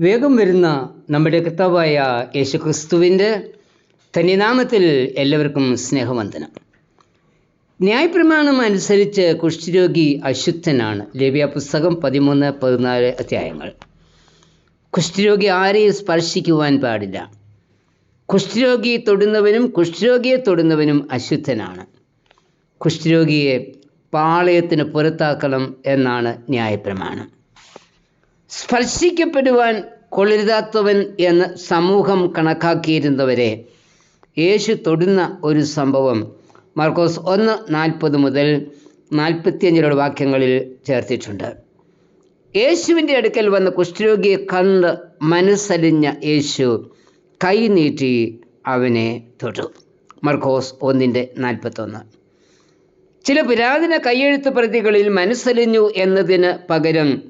വേഗം വരുന്ന നമ്മുടെ കർത്താവായ യേശുക്രിസ്തുവിന്റെ തനിനാമത്തിൽ എല്ലാവർക്കും സ്നേഹവന്ദനം. ന്യായപ്രമാണം അനുസരിച്ച് കുഷ്ഠരോഗി അശുദ്ധനാണ്. ലവ്യ പുസ്തകം പതിമൂന്ന് പതിനാല് അധ്യായങ്ങൾ. കുഷ്ഠരോഗി ആരെയും സ്പർശിക്കുവാൻ പാടില്ല. കുഷ്ഠരോഗി തൊടുന്നവനും കുഷ്ഠരോഗിയെ തൊടുന്നവനും അശുദ്ധനാണ്. കുഷ്ഠരോഗിയെ പാളയത്തിന് പുറത്താക്കണം എന്നാണ് ന്യായപ്രമാണം. സ്പർശിക്കപ്പെടുവാൻ കൊള്ളരുതാത്തവൻ എന്ന് സമൂഹം കണക്കാക്കിയിരുന്നവരെ യേശു തൊടുന്ന ഒരു സംഭവം മാർക്കോസ് ഒന്ന് നാൽപ്പത് മുതൽ നാൽപ്പത്തിയഞ്ചിലുള്ള വാക്യങ്ങളിൽ ചേർത്തിട്ടുണ്ട്. യേശുവിന്റെ അടുക്കൽ വന്ന കുഷ്ഠരോഗിയെ കണ്ട് മനസ്സലിഞ്ഞ യേശു കൈ നീട്ടി അവനെ തൊട്ടു. മർക്കോസ് ഒന്നിന്റെ നാൽപ്പത്തൊന്ന്. ചില പുരാതന കയ്യെഴുത്ത് പ്രതികളിൽ മനസ്സലിഞ്ഞു എന്നതിന് പകരം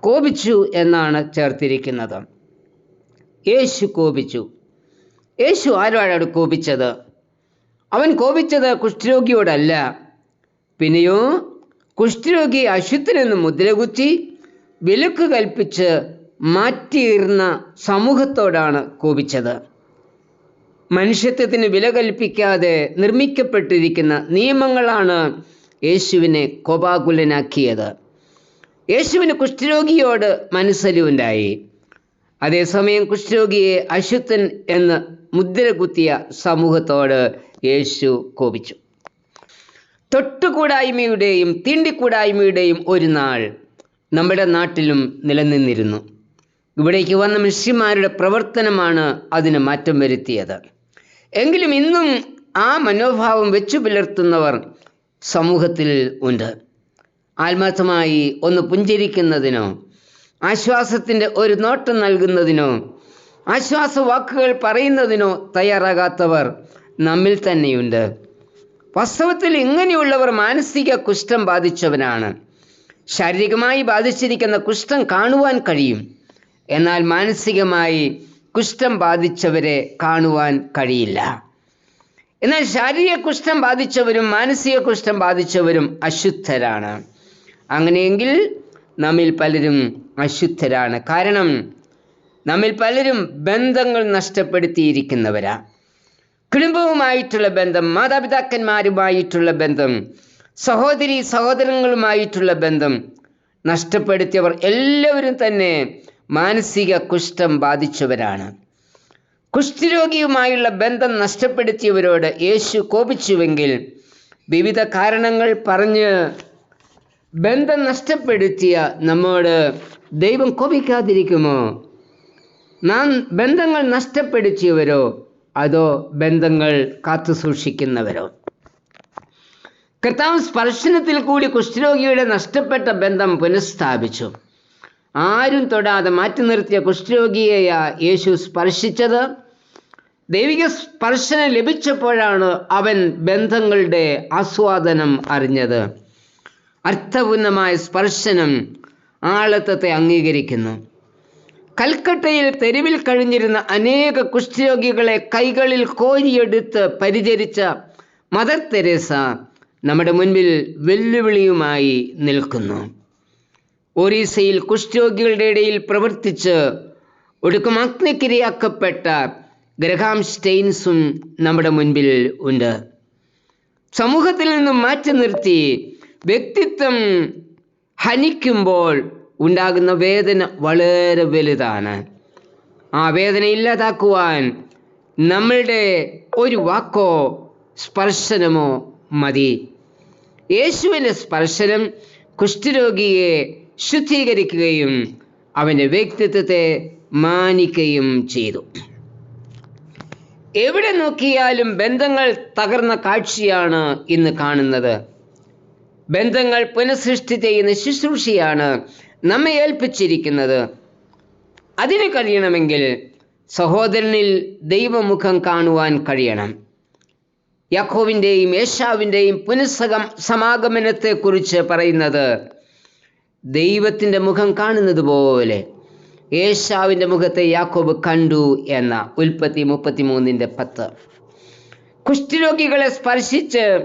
കോപിച്ചു എന്നാണ് ചേർത്തിരിക്കുന്നത്. യേശു കോപിച്ചു. യേശു ആരോടാണ് കോപിച്ചത്? അവൻ കോപിച്ചത് കുഷ്ഠരോഗിയോടല്ല. പിന്നെയോ കുഷ്ഠരോഗി അശുദ്ധനെന്ന് മുദ്രകുത്തി വിലക്ക് കൽപ്പിച്ച് മാറ്റിയിരുന്ന സമൂഹത്തോടാണ് കോപിച്ചത്. മനുഷ്യത്വത്തിന് വില കൽപ്പിക്കാതെ നിർമ്മിക്കപ്പെട്ടിരിക്കുന്ന നിയമങ്ങളാണ് യേശുവിനെ കോപാകുലനാക്കിയത്. യേശുവിന് കുഷ്ഠരോഗിയോട് മനസ്സലിവുണ്ടായി അതേസമയം കുഷ്ഠരോഗിയെ അശുദ്ധൻ എന്ന് മുദ്ര കുത്തിയ സമൂഹത്തോട് യേശു കോപിച്ചു. തൊട്ടുകൂടായ്മയുടെയും തീണ്ടിക്കൂടായ്മയുടെയും ഒരു നാൾ നമ്മുടെ നാട്ടിലും നിലനിന്നിരുന്നു. ഇവിടേക്ക് വന്ന മനുഷ്യന്മാരുടെ പ്രവർത്തനമാണ് അതിന് മാറ്റം വരുത്തിയത്. എങ്കിലും ഇന്നും ആ മനോഭാവം വെച്ചു പുലർത്തുന്നവർ സമൂഹത്തിൽ ഉണ്ട്. ആത്മാർത്ഥമായി ഒന്ന് പുഞ്ചിരിക്കുന്നതിനോ ആശ്വാസത്തിന്റെ ഒരു നോട്ടം നൽകുന്നതിനോ ആശ്വാസ വാക്കുകൾ പറയുന്നതിനോ തയ്യാറാകാത്തവർ നമ്മിൽ തന്നെയുണ്ട്. വാസ്തവത്തിൽ ഇങ്ങനെയുള്ളവർ മാനസിക കുഷ്ഠം ബാധിച്ചവനാണ്. ശാരീരികമായി ബാധിച്ചിരിക്കുന്ന കുഷ്ഠം കാണുവാൻ കഴിയും. എന്നാൽ മാനസികമായി കുഷ്ഠം ബാധിച്ചവരെ കാണുവാൻ കഴിയില്ല. എന്നാൽ ശാരീരിക കുഷ്ഠം ബാധിച്ചവരും മാനസിക കുഷ്ഠം ബാധിച്ചവരും അശുദ്ധരാണ്. അങ്ങനെയെങ്കിൽ നമ്മിൽ പലരും അശുദ്ധരാണ്. കാരണം നമ്മിൽ പലരും ബന്ധങ്ങൾ നഷ്ടപ്പെടുത്തിയിരിക്കുന്നവരാ. കുടുംബവുമായിട്ടുള്ള ബന്ധം മാതാപിതാക്കന്മാരുമായിട്ടുള്ള ബന്ധം സഹോദരി സഹോദരങ്ങളുമായിട്ടുള്ള ബന്ധം നഷ്ടപ്പെടുത്തിയവർ എല്ലാവരും തന്നെ മാനസിക കുഷ്ഠം ബാധിച്ചവരാണ്. കുഷ്ഠരോഗിയുമായുള്ള ബന്ധം നഷ്ടപ്പെടുത്തിയവരോട് യേശു കോപിച്ചുവെങ്കിൽ വിവിധ കാരണങ്ങൾ പറഞ്ഞ് ബന്ധം നഷ്ടപ്പെടുത്തിയ നമ്മോട് ദൈവം കോപിക്കാതിരിക്കുമോ? നാം ബന്ധങ്ങൾ നഷ്ടപ്പെടുത്തിയവരോ? അതോ ബന്ധങ്ങൾ കാത്തു സൂക്ഷിക്കുന്നവരോ കർത്താവ് സ്പർശനത്തിൽ കൂടി കുഷ്ഠരോഗിയുടെ നഷ്ടപ്പെട്ട ബന്ധം പുനഃസ്ഥാപിച്ചു. ആരും തൊടാതെ മാറ്റി നിർത്തിയ കുഷ്ഠരോഗിയായ യേശു സ്പർശിച്ചത്. ദൈവിക സ്പർശനം ലഭിച്ചപ്പോഴാണ് അവൻ ബന്ധങ്ങളുടെ ആസ്വാദനം അറിഞ്ഞത്. അർത്ഥപൂർണമായ സ്പർശനം ആളത്വത്തെ അംഗീകരിക്കുന്നു. കൽക്കട്ടയിൽ തെരുവിൽ കഴിഞ്ഞിരുന്ന അനേക കുഷ്ഠരോഗികളെ കൈകളിൽ കോരിയെടുത്ത് പരിചരിച്ച മദർ തെരേസ നമ്മുടെ മുൻപിൽ വെല്ലുവിളിയുമായി നിൽക്കുന്നു. ഒറീസയിൽ കുഷ്ഠരോഗികളുടെ ഇടയിൽ പ്രവർത്തിച്ച് ഒടുക്കം അഗ്നിക്കിരയാക്കപ്പെട്ട ഗ്രഹാം സ്റ്റെയിൻസും നമ്മുടെ മുൻപിൽ ഉണ്ട്. സമൂഹത്തിൽ നിന്നും മാറ്റി നിർത്തി വ്യക്തിത്വം ഹനിക്കുമ്പോൾ ഉണ്ടാകുന്ന വേദന വളരെ വലുതാണ്. ആ വേദന ഇല്ലാതാക്കുവാൻ നമ്മളുടെ ഒരു വാക്കോ സ്പർശനമോ മതി. യേശുവിന്റെ സ്പർശനം കുഷ്ഠരോഗിയെ ശുദ്ധീകരിക്കുകയും അവന്റെ വ്യക്തിത്വത്തെ മാനിക്കുകയും ചെയ്തു. എവിടെ നോക്കിയാലും ബന്ധങ്ങൾ തകർന്ന കാഴ്ചയാണ് ഇന്ന് കാണുന്നത്. ബന്ധങ്ങൾ പുനഃസൃഷ്ടി ചെയ്യുന്ന ശുശ്രൂഷയാണ് നമ്മെ ഏൽപ്പിച്ചിരിക്കുന്നത്. അതിന് കഴിയണമെങ്കിൽ സഹോദരനിൽ ദൈവമുഖം കാണുവാൻ കഴിയണം. യാക്കോവിന്റെയും യേശാവിന്റെയും പുനഃസകം സമാഗമനത്തെക്കുറിച്ച് പറയുന്നത് ദൈവത്തിന്റെ മുഖം കാണുന്നത് പോലെ യേശാവിന്റെ മുഖത്തെ യാക്കോബ് കണ്ടു എന്ന ഉൽപ്പത്തി മുപ്പത്തി മൂന്നിന്റെ പത്ത്. കുഷ്ഠരോഗികളെ സ്പർശിച്ച്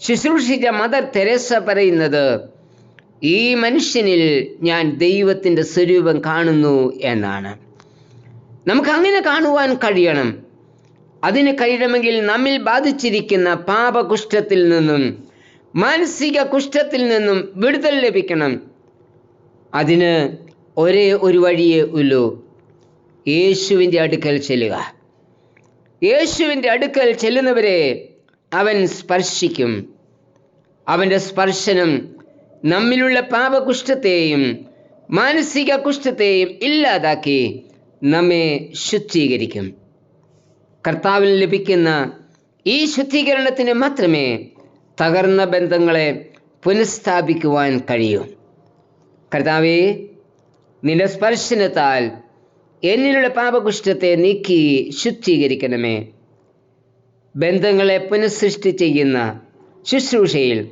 ശുശ്രൂഷിച്ച മദർ തെരേസ പറയുന്നത് ഈ മനുഷ്യനിൽ ഞാൻ ദൈവത്തിന്റെ സ്വരൂപം കാണുന്നു എന്നാണ്. നമുക്ക് അങ്ങനെ കാണുവാൻ കഴിയണം. അതിന് കഴിയണമെങ്കിൽ നമ്മിൽ ബാധിച്ചിരിക്കുന്ന പാപകുഷ്ഠത്തിൽ നിന്നും മാനസിക കുഷ്ഠത്തിൽ നിന്നും വിടുതൽ ലഭിക്കണം. അതിന് ഒരേ ഒരു വഴിയേ ഉള്ളൂ. യേശുവിന്റെ അടുക്കൽ ചെല്ലുക. യേശുവിന്റെ അടുക്കൽ ചെല്ലുന്നവരെ അവൻ സ്പർശിക്കും. അവന്റെ സ്പർശനം നമ്മിലുള്ള പാപകുഷ്ഠത്തെയും മാനസിക കുഷ്ഠത്തെയും ഇല്ലാതാക്കി നമ്മെ ശുദ്ധീകരിക്കും. കർത്താവിൽ ലഭിക്കുന്ന ഈ ശുദ്ധീകരണത്തിന് മാത്രമേ തകർന്ന ബന്ധങ്ങളെ പുനഃസ്ഥാപിക്കുവാൻ കഴിയൂ. കർത്താവെ നിന്റെ സ്പർശനത്താൽ എന്നിലുള്ള പാപകുഷ്ഠത്തെ നീക്കി ശുദ്ധീകരിക്കണമേ. ബന്ധങ്ങളെ പുനഃസൃഷ്ടി ചെയ്യുന്ന ശുശ്രൂഷയിൽ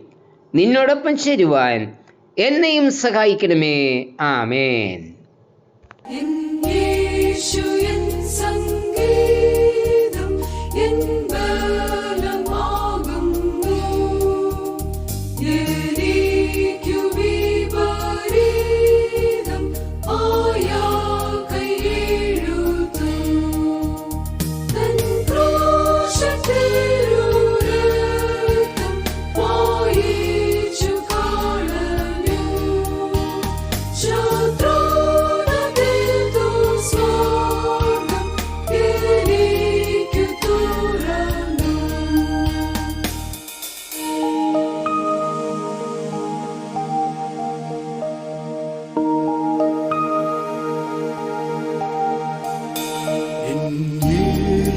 നിന്നോടൊപ്പം ചേരുവാൻ എന്നെയും സഹായിക്കണമേ. ആമേൻ.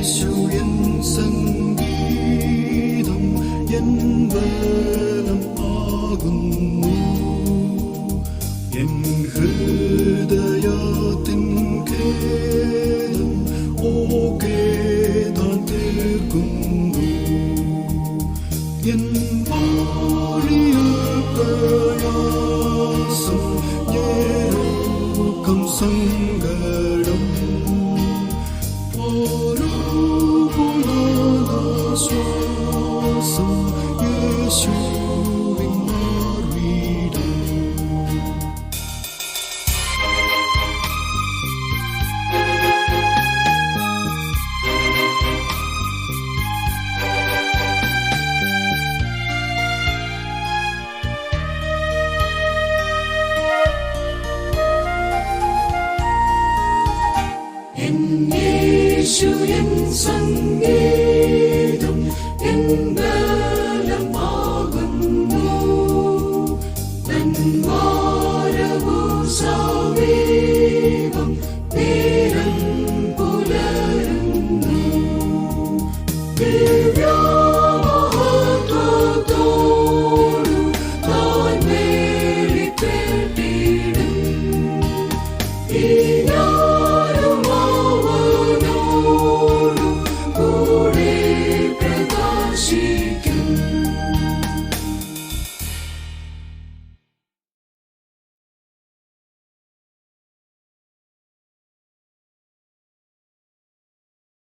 യേശു എൻ സംഗീതം എൻ ബലം ആകുന്നു എൻ ഹൃദയത്തിൻ ഖേദം ഓകെ താൻ തീർക്കുന്നു എൻ വാഴിയ പ്രയാസം ഞെരുക്കം സങ്കടം 笑因信依。